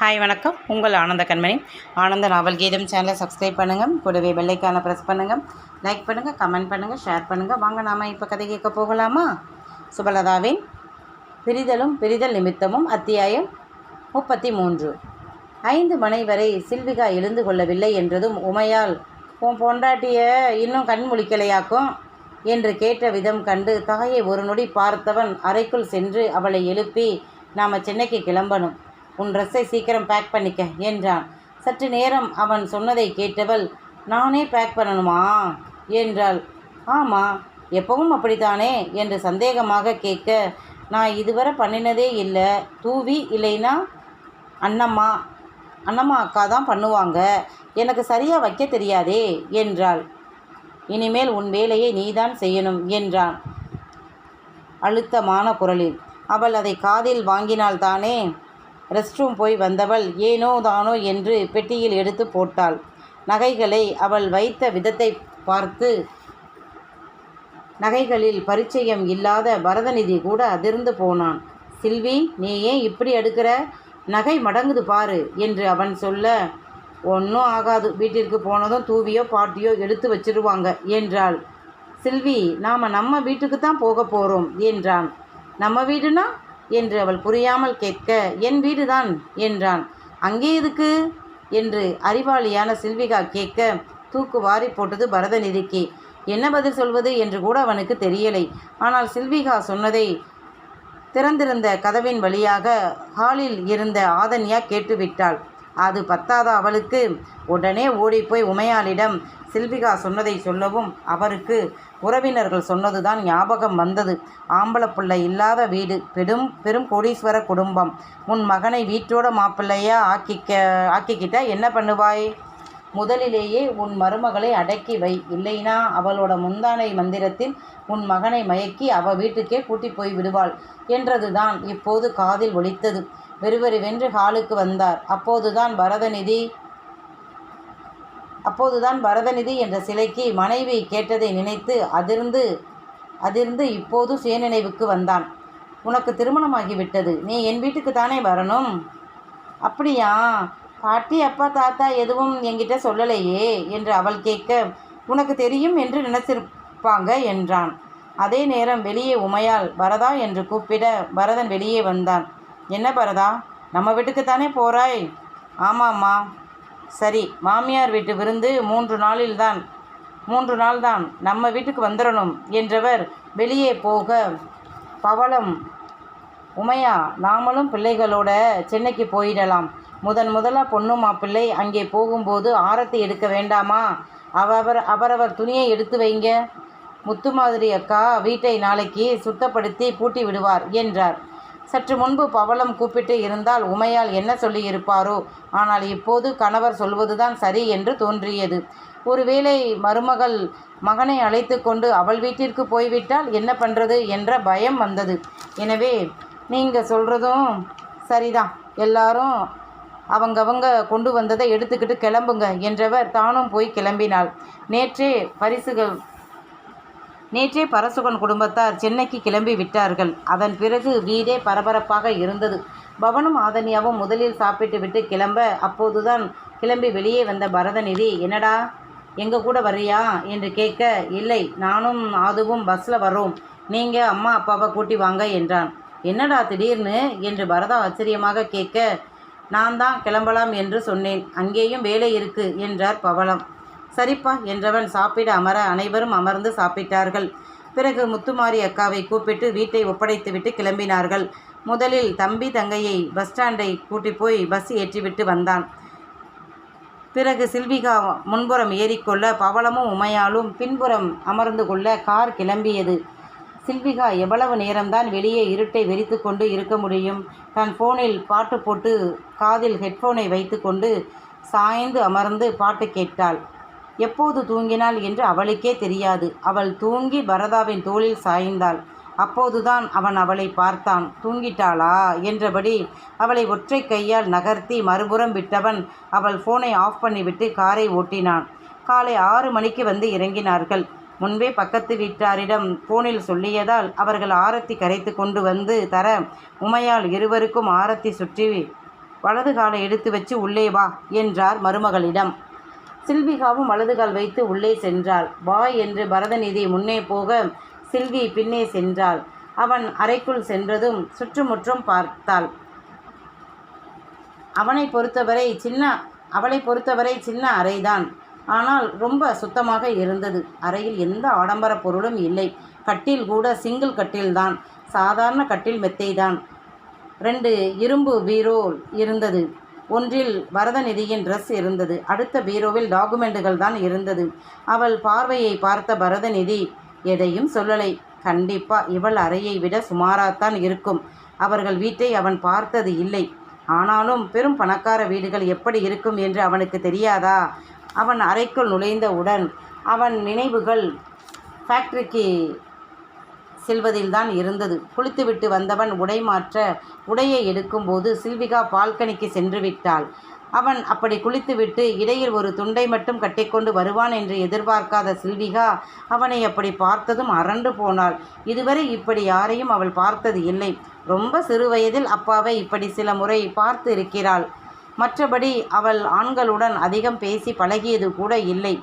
Hi வணக்கம். உங்கள் ஆனந்த கண்மணி. ஆனந்த நாவல் கீதம் சேனலை சப்ஸ்கிரைப் பண்ணுங்கள் கூடவே வெள்ளைக்கான ப்ரெஸ் பண்ணுங்கள் லைக் பண்ணுங்கள் கமெண்ட் பண்ணுங்கள் ஷேர் பண்ணுங்கள் வாங்க நாம் இப்போ கதை கேட்க போகலாமா? சுபலதாவின் பிரிதலும் பிரிதல் நிமித்தமும் அத்தியாயம் முப்பத்தி மூன்று ஐந்து மணி வரை சில்விகா எழுந்து கொள்ளவில்லை என்றதும் உமையால் உன் பொண்டாட்டிய இன்னும் கண் முழிக்கலையாக்கும்? என்று கேட்ட விதம் கண்டு தாயை ஒரு நொடி பார்த்தவன் அறைக்குள் சென்று அவளை எழுப்பி நாம் சென்னைக்கு கிளம்பணும். உன் ட்ரெஸ்ஸை சீக்கிரம் பேக் பண்ணிக்க என்றான். சற்று நேரம் அவன் சொன்னதை கேட்டவள் நானே பேக் பண்ணணுமா? என்றாள். ஆமாம் எப்பவும் அப்படித்தானே? என்று சந்தேகமாக கேட்க நான் இதுவரை பண்ணினதே இல்லை. தூவி இல்லைன்னா அண்ணம்மா அண்ணம்மா அக்கா தான் பண்ணுவாங்க. எனக்கு சரியாக வைக்க தெரியாதே என்றாள். இனிமேல் உன் வேலையை நீதான் செய்யணும் என்றான். அழுத்தமான குரலில். அவள் அதை காதில் வாங்கினால்தானே ரெஸ்ட் ரூம் போய் வந்தவள் ஏனோ தானோ என்று பெட்டியில் எடுத்து போட்டாள். நகைகளை அவள் வைத்த விதத்தை பார்த்து நகைகளில் பரிச்சயம் இல்லாத பரதநிதி கூட அதிர்ந்து போனான். சில்வி நீ ஏன் இப்படி எடுக்கிற? நகை மடங்குது பாரு என்று அவன் சொல்ல ஒன்றும் ஆகாது. வீட்டிற்கு போனதும் தூவியோ பாட்டியோ எடுத்து வச்சிருவாங்க என்றாள். சில்வி நாம் நம்ம வீட்டுக்கு தான் போக போகிறோம் என்றான். நம்ம வீடுனா என்று அவள் புரியாமல் கேட்க என் வீடுதான் என்றான். அங்கே எதுக்கு? என்று அறிவாளியான சில்விகா கேட்க தூக்கு வாரி போட்டது பரதநிதிக்கு. என்ன பதில் சொல்வது? என்று கூட அவனுக்கு தெரியலை. ஆனால் சில்விகா சொன்னதை திறந்திருந்த கதவின் வழியாக ஹாலில் இருந்த ஆதன்யா கேட்டுவிட்டாள். அது பத்தாத அவளுக்கு? உடனே ஓடிப்போய் உமையாளிடம் சில்விகா சொன்னதை சொல்லவும் அவருக்கு உறவினர்கள் சொன்னதுதான் ஞாபகம் வந்தது. ஆம்பளை பிள்ளை இல்லாத வீடு பெரும் பெரும் கோடீஸ்வர குடும்பம். உன் மகனை வீட்டோட மாப்பிள்ளையா ஆக்கிக்க ஆக்கிக்கிட்ட என்ன பண்ணுவாய்? முதலிலேயே உன் மருமகளை அடக்கி வை. இல்லைனா அவளோட முந்தானை மந்திரத்தில் உன் மகனை மயக்கி அவ வீட்டுக்கே கூட்டி போய் விடுவாள். என்றதுதான் இப்போது காதில் ஒலித்தது. விறுவிறுவென்று ஹாலுக்கு வந்தார். அப்போதுதான் பரதநிதி அப்போதுதான் பரதநிதி என்ற சிலைக்கு மனைவி கேட்டதை நினைத்து அதிர்ந்து அதிர்ந்து இப்போது சுயநினைவுக்கு வந்தான். உனக்கு திருமணமாகிவிட்டது. நீ என் வீட்டுக்கு தானே வரணும்? அப்படியா? பாட்டி அப்பா தாத்தா எதுவும் என்கிட்ட சொல்லலையே? என்று அவள் கேட்க உனக்கு தெரியும் என்று நினைச்சிருப்பாங்க என்றான். அதே நேரம் வெளியே உமையால் பரதா என்று கூப்பிட பரதன் வெளியே வந்தான். என்ன பரதா? நம்ம வீட்டுக்கு தானே போகிறாய் ஆமாம்மா. சரி மாமியார் வீட்டு விருந்து மூன்று நாளில்தான். மூன்று நாள் தான் நம்ம வீட்டுக்கு வந்துடணும் என்றவர் வெளியே போக பவளம் உமையா நாமளும் பிள்ளைகளோட சென்னைக்கு போயிடலாம். முதன் முதலாக பொண்ணு மாப்பிள்ளை அங்கே போகும்போது ஆரத்தி எடுக்க வேண்டாமா? அவர் அவரவர் துணியை எடுத்து வைங்க. முத்து மாதிரி அக்கா வீட்டை நாளைக்கு சுத்தப்படுத்தி பூட்டி விடுவார் என்றார். சற்று முன்பு பவளம் கூப்பிட்டு இருந்தால் உமையால் என்ன சொல்லியிருப்பாரோ? ஆனால் இப்போது கணவர் சொல்வதுதான் சரி என்று தோன்றியது. ஒருவேளை மருமகள் மகனை அழைத்து கொண்டு அவள் வீட்டிற்கு போய்விட்டால் என்ன பண்ணுறது என்ற பயம் வந்தது. எனவே நீங்கள் சொல்கிறதும் சரிதான். எல்லாரும் அவங்கவங்க கொண்டு வந்ததை எடுத்துக்கிட்டு கிளம்புங்க என்றவர் தானும் போய் கிளம்பினாள். நேற்றே பரிசுகள் நேற்றே பரசுகன் குடும்பத்தார் சென்னைக்கு கிளம்பி விட்டார்கள். அதன் பிறகு வீடே பரபரப்பாக இருந்தது. பவனும் ஆதனியாவும் முதலில் சாப்பிட்டு விட்டு கிளம்ப அப்போதுதான் கிளம்பி வெளியே வந்த பரதநிதி என்னடா எங்கள் கூட வர்றியா? என்று கேட்க இல்லை நானும் அதுவும் பஸ்ஸில் வர்றோம். நீங்கள் அம்மா அப்பாவை கூட்டி வாங்க என்றான். என்னடா திடீர்னு? என்று பரதா ஆச்சரியமாக கேட்க நான் தான் கிளம்பலாம் என்று சொன்னேன். அங்கேயும் வேலை இருக்கு என்றார் பவளம். சரிப்பா என்றவன் சாப்பிட அமர அனைவரும் அமர்ந்து சாப்பிட்டார்கள். பிறகு முத்துமாரி அக்காவை கூப்பிட்டு வீட்டை ஒப்படைத்துவிட்டு கிளம்பினார்கள். முதலில் தம்பி தங்கையை பஸ் ஸ்டாண்டை கூட்டி போய் பஸ் ஏற்றிவிட்டு வந்தான். பிறகு சில்விகா முன்புறம் ஏறிக்கொள்ள பவளமும் உமையாலும் பின்புறம் அமர்ந்து கொள்ள கார் கிளம்பியது. சில்விகா எவ்வளவு நேரம்தான் வெளியே இருட்டை வெறித்து கொண்டு இருக்க முடியும்? தன் ஃபோனில் பாட்டு போட்டு காதில் ஹெட்ஃபோனை வைத்துக்கொண்டு சாய்ந்து அமர்ந்து பாட்டு கேட்டாள். எப்போது தூங்கினாள் என்று அவளுக்கே தெரியாது. அவள் தூங்கி பரதாவின் தோளில் சாய்ந்தாள். அப்போதுதான் அவன் அவளை பார்த்தான். தூங்கிட்டாளா? என்றபடி அவளை ஒற்றை கையால் நகர்த்தி மறுபுறம் விட்டவன் அவள் ஃபோனை ஆஃப் பண்ணிவிட்டு காரை ஓட்டினான். காலை ஆறு மணிக்கு வந்து இறங்கினார்கள். முன்பே பக்கத்து வீட்டாரிடம் ஃபோனில் சொல்லியதால் அவர்கள் ஆரத்தி கரைத்து கொண்டு வந்து தர உமையால் இருவருக்கும் ஆரத்தி சுற்றி வலது காலை எடுத்து வச்சு உள்ளே வா என்றார் மருமகளிடம். சில்விகாவும் வலது கால் வைத்து உள்ளே சென்றாள். வா என்று பரதநிதி முன்னே போக சில்வி பின்னே சென்றாள். அவன் அறைக்குள் சென்றதும் சுற்றுமுற்றும் பார்த்தாள். அவனை பொறுத்தவரை சின்ன அவளை பொறுத்தவரை சின்ன அறைதான். ஆனால் ரொம்ப சுத்தமாக இருந்தது. அறையில் எந்த ஆடம்பர பொருளும் இல்லை. கட்டில் கூட சிங்கிள் கட்டில்தான் சாதாரண கட்டில் மெத்தைதான் ரெண்டு இரும்பு வீரோல் இருந்தது. ஒன்றில் பரதநிதியின் ட்ரெஸ் இருந்தது. அடுத்த பீரோவில் டாக்குமெண்ட்டுகள் தான் இருந்தது. அவள் பார்வையை பார்த்த பரதநிதி எதையும் சொல்லலை. கண்டிப்பா இவள் அறையை விட சுமாராத்தான் இருக்கும். அவர்கள் வீட்டை அவன் பார்த்தது இல்லை. ஆனாலும் பெரும் பணக்கார வீடுகள் எப்படி இருக்கும் என்று அவனுக்கு தெரியாதா? அவன் அறைக்குள் நுழைந்தவுடன் அவன் நினைவுகள் ஃபேக்டரிக்கு செல்வதில்தான் இருந்தது. குளித்துவிட்டு வந்தவன் உடை மாற்ற உடையை எடுக்கும்போது சில்விகா பால்கனிக்கு சென்று விட்டாள் அவன் அப்படி குளித்துவிட்டு இடையில் ஒரு துண்டை மட்டும் கட்டிக்கொண்டு வருவான் என்று எதிர்பார்க்காத சில்விகா அவனை அப்படி பார்த்ததும் அரண்டு போனாள். இதுவரை இப்படி யாரையும் அவள் பார்த்தது இல்லை. ரொம்ப சிறு வயதில் அப்பாவை இப்படி சில முறை பார்த்து இருக்கிறாள். மற்றபடி அவள் ஆண்களுடன் அதிகம் பேசி பழகியது கூட இல்லை.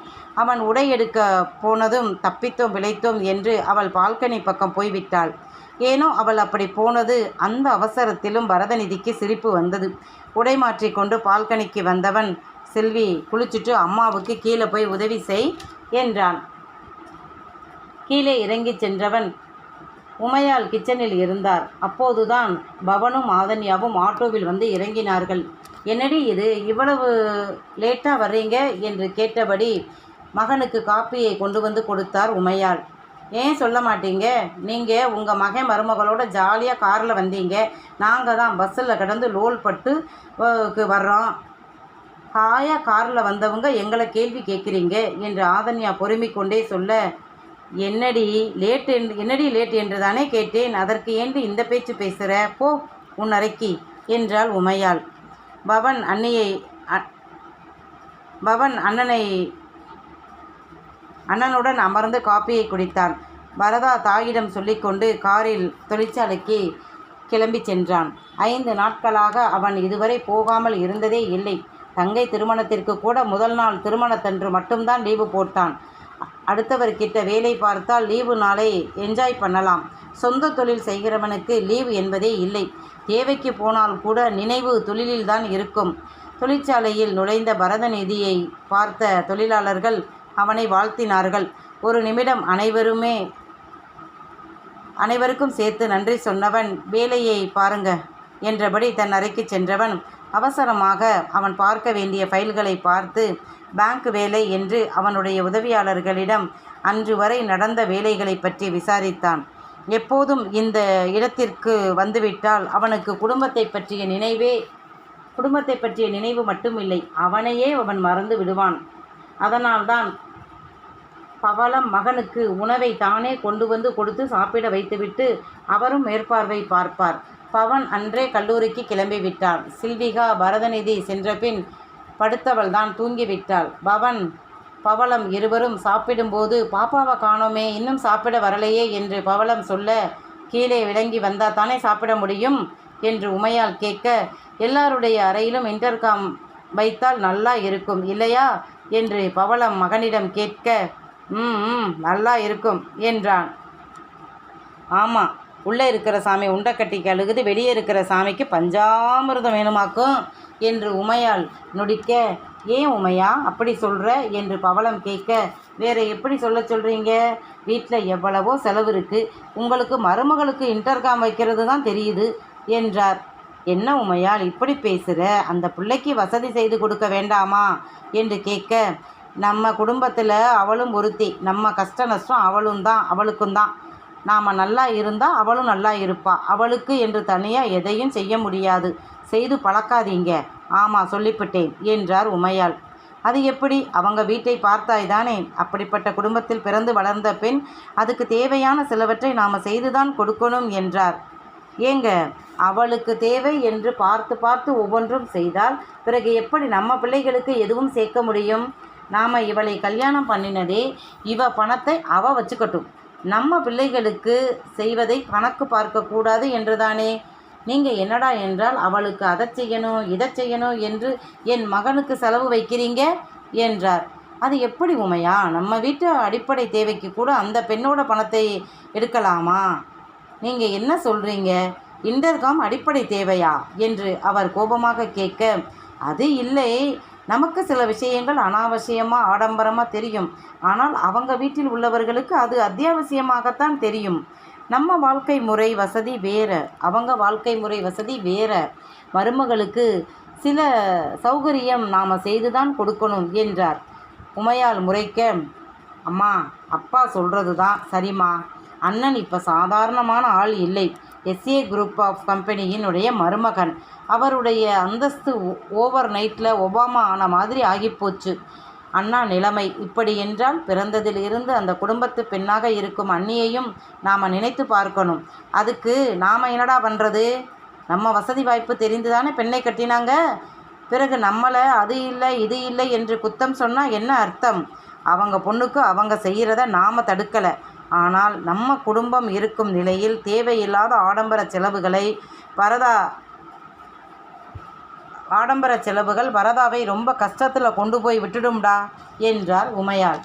அவன் உடை எடுக்க போனதும் தப்பித்தோம் பிழைத்தோம் என்று அவள் பால்கனி பக்கம் போய்விட்டாள். ஏனோ அவள் அப்படி போனது அந்த அவசரத்திலும் பரதநிதிக்கு சிரிப்பு வந்தது. உடை மாற்றிக்கொண்டு பால்கனிக்கு வந்தவன் செல்வி குளிச்சுட்டு அம்மாவுக்கு கீழே போய் உதவி செய் என்றான். கீழே இறங்கிச் சென்றவன் உமையால் கிச்சனில் இருந்தார். அப்போதுதான் பவனும் ஆதன்யாவும் ஆட்டோவில் வந்து இறங்கினார்கள். என்னடி இது இவ்வளவு லேட்டாக வர்றீங்க? என்று கேட்டபடி மகனுக்கு காப்பியை கொண்டு வந்து கொடுத்தார் உமையாள். ஏன் சொல்ல மாட்டீங்க? நீங்கள் உங்கள் மகன் மருமகளோட ஜாலியாக காரில் வந்தீங்க. நாங்கள் தான் பஸ்ஸில் கிடந்து லோல் பட்டு வர்றோம். ஹாயாக காரில் வந்தவங்க எங்களை கேள்வி கேட்குறீங்க என்று ஆதன்யா பொறுமை கொண்டே சொல்ல என்னடி லேட் என்று என்னடி லேட் என்று தானே கேட்டேன். அதற்கு ஏண்டு இந்த பேச்சு பேசுகிற போ உன் அறைக்கு என்றாள் உமையாள். பவன் அன்னையை அ- பவன் அண்ணனை அண்ணனுடன் அமர்ந்து காப்பியை குடித்தான். பரதா தாயிடம் சொல்லிக்கொண்டு காரில் தொழிற்சாலைக்கு கிளம்பி சென்றான். ஐந்து நாட்களாக அவன் இதுவரை போகாமல் இருந்ததே இல்லை. தங்கை திருமணத்திற்கு கூட முதல் நாள் திருமணத்தன்று மட்டும்தான் லீவு போட்டான். அடுத்தவர்கிட்ட வேலை பார்த்தால் லீவு நாளை என்ஜாய் பண்ணலாம். சொந்த தொழில் செய்கிறவனுக்கு லீவு என்பதே இல்லை. தேவைக்கு போனால் கூட நினைவு தொழிலில்தான் இருக்கும். தொழிற்சாலையில் நுழைந்த பரதநிதியை பார்த்த தொழிலாளர்கள் அவனை வாழ்த்தினார்கள். ஒரு நிமிடம் அனைவருமே அனைவருக்கும் சேர்த்து நன்றி சொன்னவன் வேலையை பாருங்க என்றபடி தன் அறைக்கு சென்றவன் அவசரமாக அவன் பார்க்க வேண்டிய ஃபைல்களை பார்த்து பேங்க் வேலை என்று அவனுடைய உதவியாளர்களிடம் அன்று வரை நடந்த வேலைகளை பற்றி விசாரித்தான். எப்போதும் இந்த இடத்திற்கு வந்துவிட்டால் அவனுக்கு குடும்பத்தை பற்றிய நினைவே குடும்பத்தை பற்றிய நினைவு மட்டுமில்லை. அவனையே அவன் மறந்து விடுவான். அதனால்தான் பவளம் மகனுக்கு உணவை தானே கொண்டு வந்து கொடுத்து சாப்பிட வைத்துவிட்டு அவரும் மேற்பார்வை பார்ப்பார். பவன் அன்றே கல்லூரிக்கு கிளம்பிவிட்டான் சில்விகா பரதநிதி சென்றபின் படுத்தவள் தான் தூங்கிவிட்டாள் பவன் பவளம் இருவரும் சாப்பிடும்போது பாப்பாவை காணோமே இன்னும் சாப்பிட வரலையே என்று பவளம் சொல்ல கீழே விளங்கி வந்தா தானே சாப்பிட முடியும்? என்று உமையால் கேட்க எல்லாருடைய அறையிலும் இன்டர்காம் வைத்தால் நல்லா இருக்கும் இல்லையா? என்று பவளம் மகனிடம் கேட்க ம் ம் நல்லா இருக்கும் என்றான். ஆமாம் உள்ளே இருக்கிற சாமி உண்டக்கட்டிக்கு அழுகுது வெளியே இருக்கிற சாமிக்கு பஞ்சாமிர்தம் வேணுமாக்கும்? என்று உமையால் நொடிக்க ஏன் உமையா அப்படி சொல்கிற என்று பவளம் கேட்க வேற எப்படி சொல்ல சொல்கிறீங்க வீட்டில் எவ்வளவோ செலவு இருக்குது உங்களுக்கு மருமகளுக்கு இன்டர்காம் வைக்கிறது தான் தெரியுது என்றார். என்ன உமையால் இப்படி பேசுகிற அந்த பிள்ளைக்கு வசதி செய்து கொடுக்க வேண்டாமா? என்று கேட்க நம்ம குடும்பத்தில் அவளும் ஒருத்தி. நம்ம கஷ்ட நஷ்டம் அவளும் தான் அவளுக்கும் தான். நாம் நல்லா இருந்தால் அவளும் நல்லா இருப்பா. அவளுக்கு என்று தனியாக எதையும் செய்ய முடியாது. செய்து பழக்காதீங்க. ஆமாம் சொல்லிவிட்டேன் என்றார் உமையாள். அது எப்படி? அவங்க வீட்டை பார்த்தாய் தானே அப்படிப்பட்ட குடும்பத்தில் பிறந்து வளர்ந்த பெண் அதுக்கு தேவையான சிலவற்றை நாம் செய்துதான் கொடுக்கணும் என்றார். ஏங்க அவளுக்கு தேவை என்று பார்த்து பார்த்து ஒவ்வொன்றும் செய்தால் பிறகு எப்படி நம்ம பிள்ளைகளுக்கு எதுவும் சேர்க்க முடியும்? நாம் இவளை கல்யாணம் பண்ணினதே இவ பணத்தை அவ வச்சுக்கட்டும். நம்ம பிள்ளைகளுக்கு செய்வதை கணக்கு பார்க்கக்கூடாது என்றுதானே? நீங்கள் என்னடா என்றால் அவளுக்கு அதை செய்யணும் இதை செய்யணும் என்று என் மகனுக்கு செலவு வைக்கிறீங்க? என்றார். அது எப்படி உமையா? நம்ம வீட்டு அடிப்படை தேவைக்கு கூட அந்த பெண்ணோட பணத்தை எடுக்கலாமா? நீங்கள் என்ன சொல்கிறீங்க இன்டர்காம் அடிப்படை தேவையா? என்று அவர் கோபமாக கேட்க அது இல்லை. நமக்கு சில விஷயங்கள் அனாவசியமாக ஆடம்பரமாக தெரியும். ஆனால் அவங்க வீட்டில் உள்ளவர்களுக்கு அது அத்தியாவசியமாகத்தான் தெரியும். நம்ம வாழ்க்கை முறை வசதி வேறு. அவங்க வாழ்க்கை முறை வசதி வேறு. மருமகளுக்கு சில சௌகரியம் நாம் செய்து தான் கொடுக்கணும் என்றார். உமையால் முறைக்க அம்மா அப்பா சொல்கிறது தான் சரிம்மா. அண்ணன் இப்போ சாதாரணமான ஆள் இல்லை. எஸ்ஏ குரூப் ஆஃப் கம்பெனியினுடைய மருமகன். அவருடைய அந்தஸ்து ஓவர் நைட்டில் ஒபாமா ஆன மாதிரி ஆகிப்போச்சு. அண்ணா நிலைமை இப்படி என்றால் பிறந்ததிலிருந்து அந்த குடும்பத்து பெண்ணாக இருக்கும் அண்ணியையும் நாம் நினைத்து பார்க்கணும். அதுக்கு நாம் என்னடா பண்ணுறது நம்ம வசதி வாய்ப்பு தெரிந்து தானே பெண்ணை கட்டினாங்க? பிறகு நம்மளை அது இல்லை இது இல்லை என்று குத்தம் சொன்னால் என்ன அர்த்தம்? அவங்க பொண்ணுக்கு அவங்க செய்கிறத நாம் தடுக்கலை. ஆனால் நம்ம குடும்பம் இருக்கும் நிலையில் தேவையில்லாத ஆடம்பர செலவுகளை வரதா ஆடம்பர செலவுகள் வரதாவை ரொம்ப கஷ்டத்தில் கொண்டு போய் விட்டுடும்டா என்றார் உமையாள்.